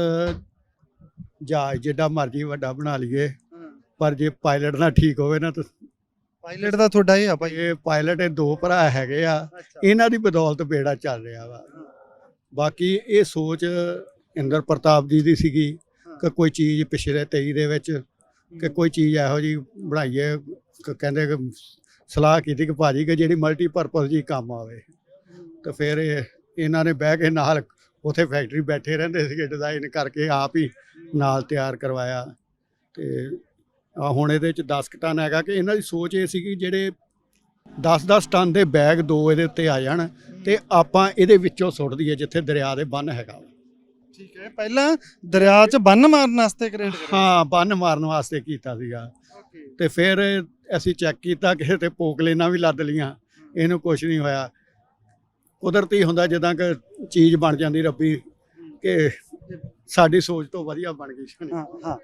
ਜਹਾਜ਼ ਜਿੱਡਾ ਮਰਜ਼ੀ ਵੱਡਾ ਬਣਾ ਲਈਏ। ਪਰ ਜੇ ਪਾਇਲਟ ਨਾ ਠੀਕ ਹੋਵੇ ਨਾ ਤਾਂ ਪਾਇਲਟ ਦਾ ਤੁਹਾਡਾ ਇਹ ਆ ਭਾਈ? ਇਹ ਪਾਇਲਟ ਇਹ ਦੋ ਭਰਾ ਹੈਗੇ ਆ। ਇਹਨਾਂ ਦੀ ਬਦੌਲਤ ਬੇੜਾ ਚੱਲ ਰਿਹਾ ਵਾ। ਬਾਕੀ ਇਹ ਸੋਚ ਇੰਦਰ ਪ੍ਰਤਾਪ ਜੀ ਦੀ ਸੀਗੀ ਕਿ ਕੋਈ ਚੀਜ਼ ਪਿਛਲੇ 23 ਦੇ ਵਿੱਚ ਕਿ ਕੋਈ ਚੀਜ਼ ਇਹੋ ਜੀ ਬਣਾਈਏ ਕਹਿੰਦੇ ਕਿ ਸਲਾਹ ਕੀਤੀ ਕਿ ਭਾਜੀ ਕਿ ਜਿਹੜੀ ਮਲਟੀ ਪਰਪਸ ਜੀ ਕੰਮ ਆਵੇ। ਤੇ ਫਿਰ ਇਹ ਇਹਨਾਂ ਨੇ ਬਹਿ ਕੇ ਨਾਲ ਉਥੇ ਫੈਕਟਰੀ ਬੈਠੇ ਰਹਿੰਦੇ ਸੀਗੇ ਡਿਜ਼ਾਈਨ ਕਰਕੇ ਆਪ ਹੀ। ਨਾਲ ਤਿਆਰ ਕਰਵਾਇਆ। ਤੇ ਹੁਣ ਇਹਦੇ ਚ 10 ਕੁ ਟਨ ਹੈਗਾ ਕਿ ਇਹਨਾਂ ਦੀ ਸੋਚ ਇਹ ਸੀ ਕਿ ਜਿਹੜੇ 10-10 ਟਨ ਦੇ ਬੈਗ ਦੋ ਇਹਦੇ ਉੱਤੇ ਆ ਜਾਣ ਤੇ ਆਪਾਂ ਇਹਦੇ ਵਿੱਚੋਂ ਸੁੱਟ ਦਈਏ ਜਿੱਥੇ ਦਰਿਆ ਦੇ ਬੰਨ ਹੈਗਾ। ਠੀਕ ਹੈ ਪਹਿਲਾਂ ਦਰਿਆ 'ਚ ਬੰਨ ਮਾਰਨ ਵਾਸਤੇ ਕ੍ਰੀਏਟ ਕਰਿਆ। ਹਾਂ ਬੰਨ ਮਾਰਨ ਵਾਸਤੇ ਕੀਤਾ ਸੀਗਾ। ਤੇ ਫਿਰ ਅਸੀਂ ਚੈੱਕ ਕੀਤਾ ਕਿ ਤੇ ਪੋਕਲੇਨਾਂ ਵੀ ਲੱਦ ਲੀਆਂ ਇਹਨੂੰ ਕੁਝ ਨਹੀਂ ਹੋਇਆ। ਕੁਦਰਤੀ ਹੁੰਦਾ ਜਿੱਦਾਂ ਕਿ ਚੀਜ਼ ਬਣ ਜਾਂਦੀ ਰੱਬੀ ਕਿ ਸਾਡੀ ਸੋਚ ਤੋਂ ਵਧੀਆ ਬਣ ਗਈ। ਹਾਂ ਹਾਂ।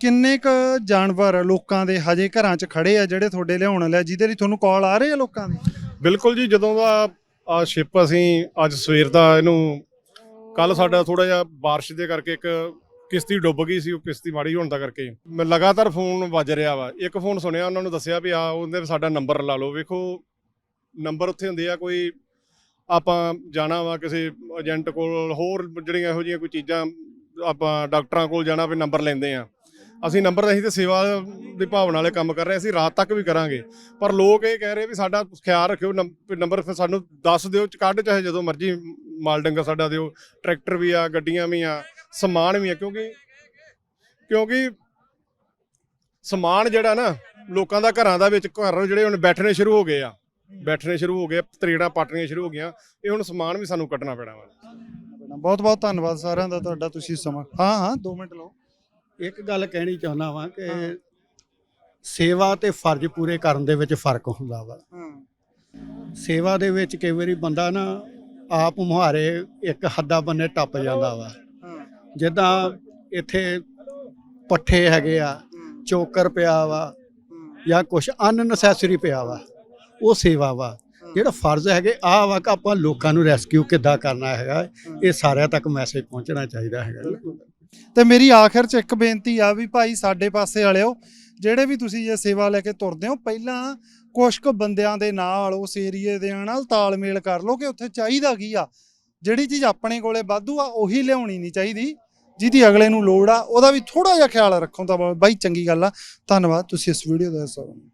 ਕਿੰਨੇ ਕ ਜਾਨਵਰ ਲੋਕਾਂ ਦੇ? ਹਜੇ ਘਰਾਂ 'ਚ ਖੜੇ ਆ ਜਿਹੜੇ ਤੁਹਾਡੇ ਲਿਆਉਣ ਲਿਆ ਜਿਹਦੇ ਲਈ ਤੁਹਾਨੂੰ ਕਾਲ ਆ ਰਹੇ ਆ ਲੋਕਾਂ ਦੀ? ਬਿਲਕੁਲ ਜੀ, ਜਦੋਂ ਦਾ ਆ ਸ਼ਿਪ ਅਸੀਂ ਅੱਜ ਸਵੇਰ ਦਾ ਇਹਨੂੰ ਕੱਲ ਸਾਡਾ ਥੋੜਾ ਜਿਹਾ ਬਾਰਿਸ਼ ਦੇ ਕਰਕੇ ਇੱਕ ਕਿਸ਼ਤੀ ਡੁੱਬ ਗਈ ਸੀ, ਉਹ ਕਿਸ਼ਤੀ ਮਾੜੀ ਹੋਣ ਦਾ ਕਰਕੇ। ਮੈਂ ਲਗਾਤਾਰ ਫੋਨ ਵੱਜ ਰਿਹਾ ਵਾ। ਇੱਕ ਫੋਨ ਸੁਣਿਆ, ਉਹਨਾਂ ਨੂੰ ਦੱਸਿਆ ਵੀ ਆ ਉਹਦੇ ਸਾਡਾ ਨੰਬਰ ਲਾ ਲਓ। ਵੇਖੋ ਨੰਬਰ ਉੱਥੇ ਹੁੰਦੇ ਆ, ਕੋਈ ਆਪਾਂ ਜਾਣਾ ਵਾ ਕਿਸੇ ਏਜੰਟ ਕੋਲ, ਹੋਰ ਜਿਹੜੀਆਂ ਇਹੋ ਜਿਹੀਆਂ ਕੋਈ ਚੀਜ਼ਾਂ ਆਪਾਂ ਡਾਕਟਰਾਂ ਕੋਲ ਜਾਣਾ ਵੀ ਨੰਬਰ ਲੈਂਦੇ ਆ। ਅਸੀਂ ਨੰਬਰ ਨਹੀਂ ਤੇ ਸੇਵਾ ਦੀ ਭਾਵਨਾ ਵਾਲੇ ਕੰਮ ਕਰ ਰਹੇ ਅਸੀਂ ਰਾਤ ਤੱਕ ਵੀ ਕਰਾਂਗੇ। ਪਰ ਲੋਕ ਇਹ ਕਹਿ ਰਹੇ ਵੀ ਸਾਡਾ ਖਿਆਲ ਰੱਖਿਓ, ਨੰਬ- ਨੰਬਰ ਫਿਰ ਸਾਨੂੰ ਦੱਸ ਦਿਓ, ਕੱਢ ਚਾਹੇ ਜਦੋਂ ਮਰਜ਼ੀ ਮਾਲ ਡੰਗਾ ਸਾਡਾ ਦਿਓ, ਟਰੈਕਟਰ ਵੀ ਆ, ਗੱਡੀਆਂ ਵੀ ਆ, ਸਮਾਨ ਵੀ ਆ, ਕਿਉਂਕਿ ਕਿਉਂਕਿ ਸਮਾਨ ਜਿਹੜਾ ਨਾ, ਲੋਕਾਂ ਦਾ ਘਰਾਂ ਦਾ ਵਿੱਚ ਘਰ ਜਿਹੜੇ ਹੁਣ ਬੈਠਣੇ ਸ਼ੁਰੂ ਹੋ ਗਏ ਆ, ਬੈਠਣੇ ਸ਼ੁਰੂ ਹੋ ਗਏ, ਤਰੇੜਾਂ ਪਾਟਣੀਆਂ ਸ਼ੁਰੂ ਹੋ ਗਈਆਂ, ਇਹ ਹੁਣ ਸਮਾਨ ਵੀ ਸਾਨੂੰ ਕੱਢਣਾ ਪੈਣਾ ਵਾ। ਬਹੁਤ ਬਹੁਤ ਧੰਨਵਾਦ ਸਾਰਿਆਂ ਦਾ, ਤੁਹਾਡਾ ਤੁਸੀਂ ਸਮਾਂ, ਹਾਂ ਹਾਂ 2 ਮਿੰਟ ਲਓ। ਇੱਕ ਗੱਲ ਕਹਿਣੀ ਚਾਹੁੰਦਾ ਵਾਂ ਕਿ ਸੇਵਾ ਤੇ ਫਰਜ਼ ਪੂਰੇ ਕਰਨ ਦੇ ਵਿੱਚ ਫ਼ਰਕ ਹੁੰਦਾ ਵਾ। ਸੇਵਾ ਦੇ ਵਿੱਚ ਕਈ ਵਾਰੀ ਬੰਦਾ ਨਾ ਆਪ ਮੁਹਾਰੇ ਇੱਕ ਹੱਦਾ ਬੰਨੇ ਟੱਪ ਜਾਂਦਾ ਵਾ। ਜਿੱਦਾਂ ਇੱਥੇ ਪੱਠੇ ਹੈਗੇ ਆ ਚੋਕਰ ਪਿਆ ਵਾ ਜਾਂ ਕੁਝ ਅਨਨੈਸੈਸਰੀ ਪਿਆ ਵਾ ਉਹ ਸੇਵਾ ਵਾ। ਜਿਹੜਾ ਫਰਜ਼ ਹੈਗੇ ਆ ਵਾ ਕਿ ਆਪਾਂ ਲੋਕਾਂ ਨੂੰ ਰੈਸਕਿਊ ਕਿੱਦਾਂ ਕਰਨਾ ਹੈਗਾ ਇਹ ਸਾਰਿਆਂ ਤੱਕ ਮੈਸੇਜ ਪਹੁੰਚਣਾ ਚਾਹੀਦਾ ਹੈਗਾ। ਤੇ ਮੇਰੀ ਆਖਰ ਚ ਇੱਕ ਬੇਨਤੀ ਆ ਵੀ ਭਾਈ ਸਾਡੇ ਪਾਸੇ ਵਾਲਿਓ, ਜਿਹੜੇ ਵੀ ਤੁਸੀਂ ਇਹ ਸੇਵਾ ਲੈ ਕੇ ਤੁਰਦੇ ਹੋ, ਪਹਿਲਾਂ ਕੁਝ ਕੁ ਬੰਦਿਆਂ ਦੇ ਨਾਲ ਉਸ ਏਰੀਏ ਦੇ ਨਾਲ ਤਾਲਮੇਲ ਕਰ ਲਓ ਕਿ ਉੱਥੇ ਚਾਹੀਦਾ ਕੀ ਆ। ਜਿਹੜੀ ਚੀਜ਼ ਆਪਣੇ ਕੋਲੇ ਵਾਧੂ ਆ, ਉਹੀ ਲਿਆਉਣੀ ਨਹੀਂ ਚਾਹੀਦੀ। ਜਿਹਦੀ ਅਗਲੇ ਨੂੰ ਲੋੜ ਆ, ਉਹਦਾ ਵੀ ਥੋੜਾ ਜਿਹਾ ਖਿਆਲ ਰੱਖੋ ਤਾਂ ਬਾਈ ਚੰਗੀ ਗੱਲ ਆ। ਧੰਨਵਾਦ, ਤੁਸੀਂ ਇਸ ਵੀਡੀਓ ਦਾ ਹਿੱਸਾ ਬਣੇ